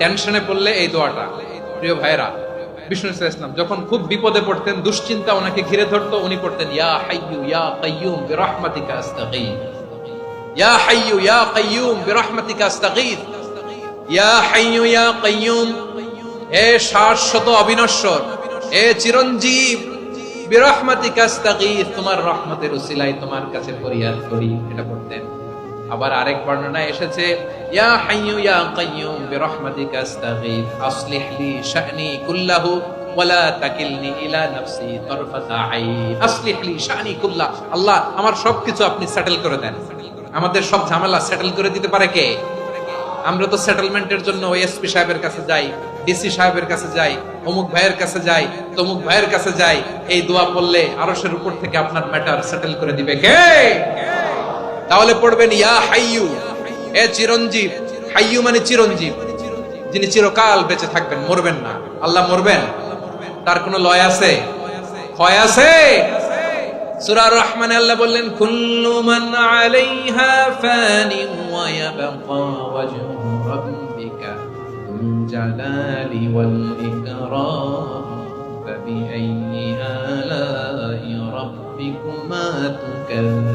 টেনশনে পড়লে এই দোয়াটা। প্রিয় ভাইরা বিষ্ণু ইসলাম, যখন খুব বিপদে পড়তেন, দুশ্চিন্তা ওনাকে ঘিরে ধরতো, উনি পড়তেন, ইয়া হাইয়ু ইয়া কাইয়ুম বিরহমাতিকা আস্তাগীথ ইয়া হাইয়ু ইয়া কাইয়ুম বিরহমাতিকা আস্তাগীথ ইয়া হাইয়ু ইয়া কাইয়ুম এ শাশ্বত অবিনশ্বর এ চিরঞ্জীব বিরহমাতিকা আস্তাগীথ তোমার রহমতের তোমার কাছে ফরিয়াদ করি। এটা আবার আরেক বর্ণনায় এসেছে, ইয়া হাইয়ু ইয়া কাইয়ুম বিরহমাতিকা আসলিহ লি শা'নি কুল্লাহু ওয়ালা তাকিলনি ইলা নাফসি তরফাতা আসলিহ লি শা'নি আল্লাহ আমার সবকিছু আপনি সেটেল করে দেন। আমাদের সব ঝামেলা সেটেল করে দিতে পারে কে? আমরা তো সেটেলমেন্টের জন্য এসপি সাহেবের কাছে যাই ডিসি সাহেবের কাছে যাই, অমুক ভাইয়ের কাছে যাই, তমুক ভাইয়ের কাছে যাই, এই দোয়া পড়লে আরশের উপর থেকে আপনার ম্যাটার সেটেল করে দিবে কে? তাহলে পড়বেন ইয়া হাইয়ু এ চিরঞ্জীব হাইয়ু মানে চিরঞ্জীব যিনি চিরকাল বেঁচে থাকবেন মরবেন না আল্লাহ মরবেন তার কোনো লয় আছে ক্ষয় আছে সূরা রহমানে আল্লাহ বললেন কুল্লু মান আলাইহা ফানি ওয়া ইয়াবকা ওয়াজহু রাব্বিকা যুল জালালি ওয়াল ইকরাম فبأي آلاء ربكما تكذبان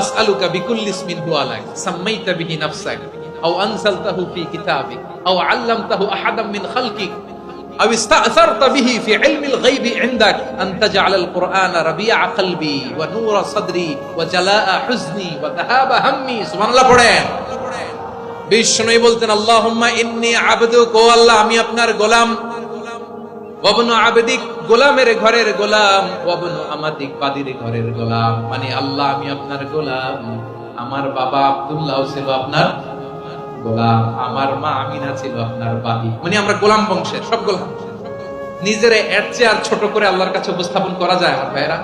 আসআলুকা বিকুল্লি ইসমিন হুয়া লাক সাম্মাইতা বিহি নাফসাক আও আনজালতাহু ফি কিতাবিক আও আল্লামতাহু আহাদাম মিন খালকিক أو استأثرت به في علم الغيب عندك أن تجعل القرآن ربيع قلبي ونور صدري وجلاء حزني وذهاب همي سبحان الله পড়েন বিষ্ণু বলতেন আল্লাহুম্মা ইন্নী আবদুক ও আল্লাহ আমি আপনার গোলাম ওয়াবনু আবেদিক গোলামের ঘরের গোলাম, ওয়াবনু আমাদিক বাদির ঘরের গোলাম। মানে আল্লাহ, আমি আপনার গোলাম। আমার বাবা আব্দুল্লাহ ছিল আপনার গোলাম। আমার মা আমিনা ছিল আপনার বাবি মানে আমরা গোলাম বংশের, সব গোলাম। নিজের এর চেয়ে আর ছোট করে আল্লাহর কাছে উপস্থাপন করা যায় আমার ভাইরা